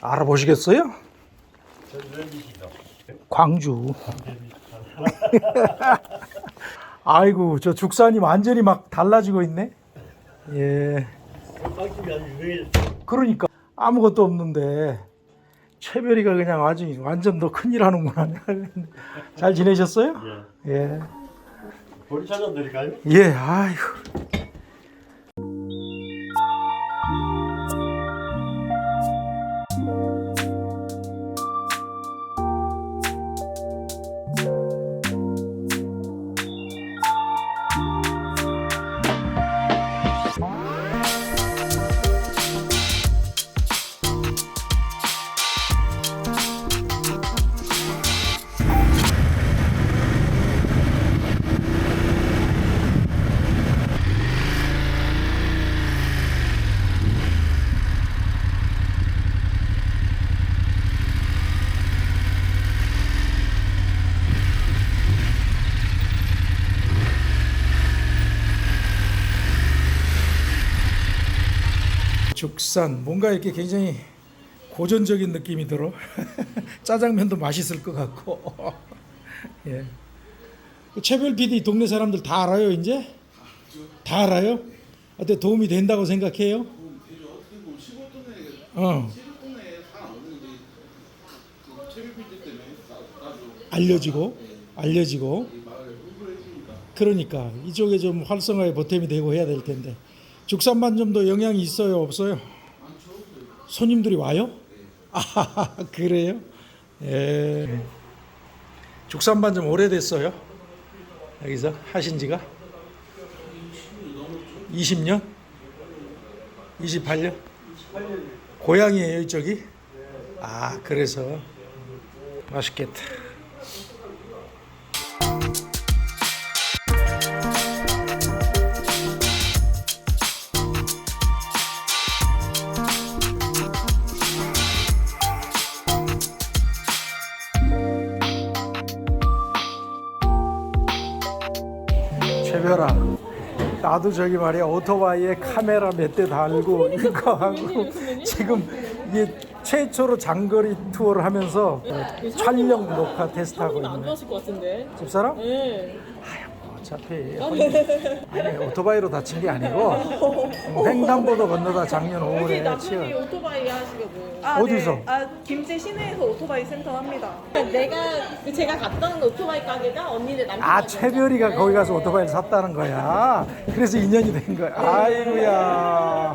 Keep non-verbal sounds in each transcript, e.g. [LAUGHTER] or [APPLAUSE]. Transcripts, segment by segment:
알아보시겠어요? 광주. [LAUGHS] 아이고 저 죽산이 완전히 막 달라지고 있네. 예. 그러니까 아무것도 없는데 최별이가 그냥 아주 완전 더 큰일 하는구나. [LAUGHS] 잘 지내셨어요? 예. 예. 머리 찾아드릴까요? 예, 아이고. 죽산 뭔가 이렇게 굉장히 고전적인 느낌이 들어. [LAUGHS] 짜장면도 맛있을 것 같고. [LAUGHS] 예. 그 최별 PD 동네 사람들 다 알아요 이제? 다 알아요? 어때 도움이 된다고 생각해요? 어. 알려지고 알려지고 그러니까 이쪽에 좀 활성화에 보탬이 되고 해야 될 텐데 더 영향이 있어요 없어요? 손님들이 와요? 아 [LAUGHS] 그래요? 예. 죽산반 좀 오래됐어요? 여기서 하신 지가? 20년? 28년? 고향이에요 이쪽이? 아 그래서 맛있겠다. 최별아 나도 저기 말이야 오토바이에 카메라 몇 대 달고 이거 하고 지금 이게 최초로 장거리 투어를 하면서 촬영 녹화 테스트하고 안 있네 좋아하실 것 같은데. 집사람? 네. 어차피 [LAUGHS] 아니 오토바이로 다친 게 아니고 뭐 횡단보도 건너다 작년 여기 5월에 남편이 치어 오토바이 하시려고. 아, 어디서? 네. 아, 김제 시내에서 오토바이 센터 합니다. 내가 그 제가 갔던 오토바이 가게가 언니네 남편. 아. 최별이가 거기 가서 오토바이를 샀다는 거야 그래서 인연이 된 거야 아이고야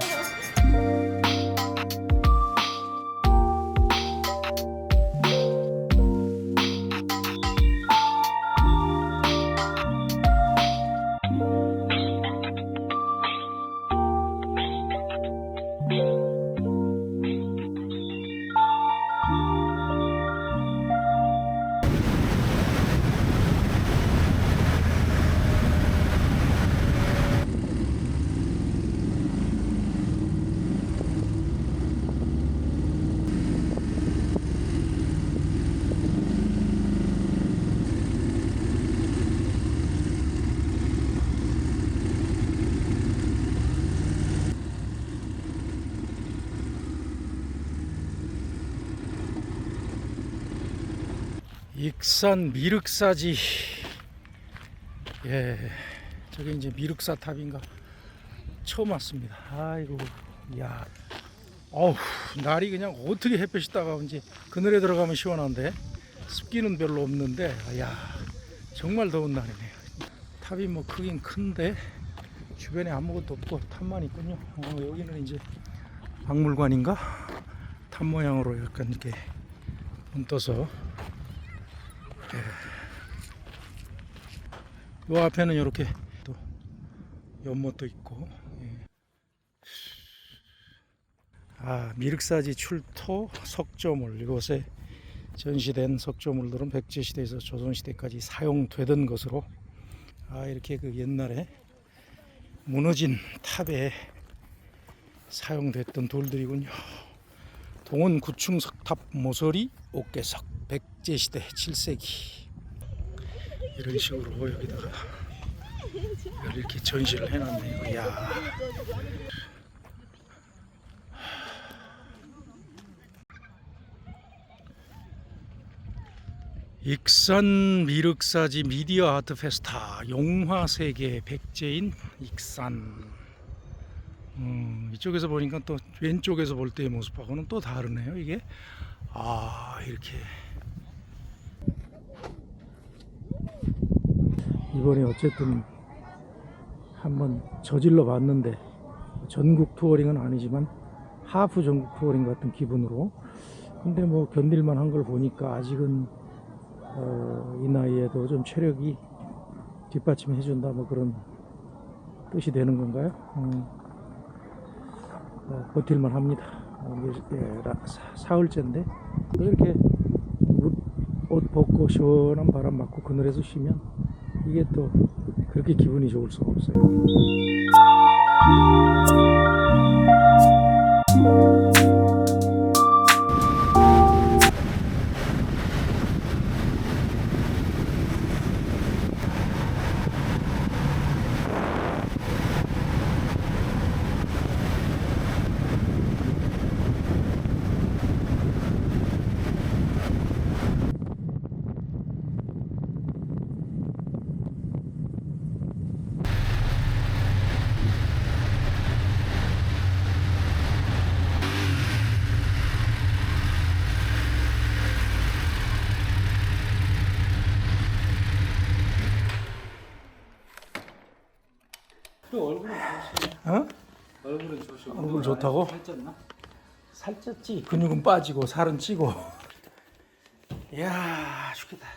익산 미륵사지. 예 저게 이제 미륵사 탑인가? 처음 왔습니다. 아이고 야. 어우 날이 그냥 어떻게 햇볕이 따가운지 그늘에 들어가면 시원한데? 습기는 별로 없는데 야 정말 더운 날이네요 탑이 뭐 크긴 큰데 주변에 아무것도 없고 탑만 있군요. 어, 여기는 이제 박물관인가? 탑 모양으로 약간 이렇게 눈 떠서 요 앞에는 이렇게 또 연못도 있고 예. 아 미륵사지 출토 석조물 이곳에 전시된 석조물들은 백제시대에서 조선시대까지 사용되던 것으로 아 이렇게 그 옛날에 무너진 탑에 사용됐던 돌들이군요. 동원 구층 석탑 모서리 옥계석 백제시대 7세기. 이런 식으로 뭐 여기다가 이렇게 전시를 해놨네요. 야. 익산 미륵사지 미디어 아트 페스타 용화 세계 백제인 익산. 음, 이쪽에서 보니까 또 왼쪽에서 볼 때의 모습하고는 또 다르네요 이게. 아 이렇게 이번에 어쨌든 한번 저질러 봤는데 전국 투어링은 아니지만 하프 전국 투어링 같은 기분으로 근데 뭐 견딜만 한 걸 보니까 아직은 어, 이 나이에도 좀 체력이 뒷받침해 준다 뭐 그런 뜻이 되는 건가요? 음, 어, 버틸만 합니다. 어, 예, 라- 사- 사흘째인데 또 이렇게 옷, 옷 벗고 시원한 바람 맞고 그늘에서 쉬면 이게 또 그렇게 기분이 좋을 수가 없어요. 어? 얼굴은 좋으시고 얼굴 좋다고? 살쪘나? 살쪘지 근육은 빠지고 살은 찌고 이야 죽겠다